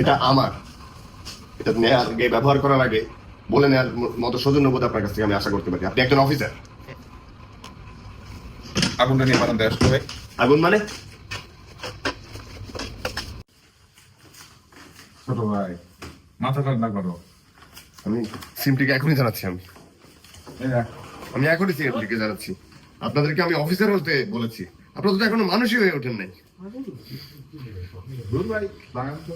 এটা আমার। এটা নেওয়ার আগে ব্যবহার করার আগে বলে নেওয়ার মতো সৌজন্যবোধ আপনার কাছ থেকে আমি আশা করতে পারি। আপনি একজন অফিসার আগুনটা নিয়ে দেয় আসলে ভাই আগুন মানে? ছোট ভাই মাথা ঠান্ডা করো। আমি সিমটিকে এখনই জানাচ্ছি আমি। আমি এখনই সিমটিকে জানাচ্ছি। আপনাদেরকে আমি অফিসার হতে বলেছি। আপনারা তো এখনও মানুষই হয়ে ওঠেন নাই। ভাই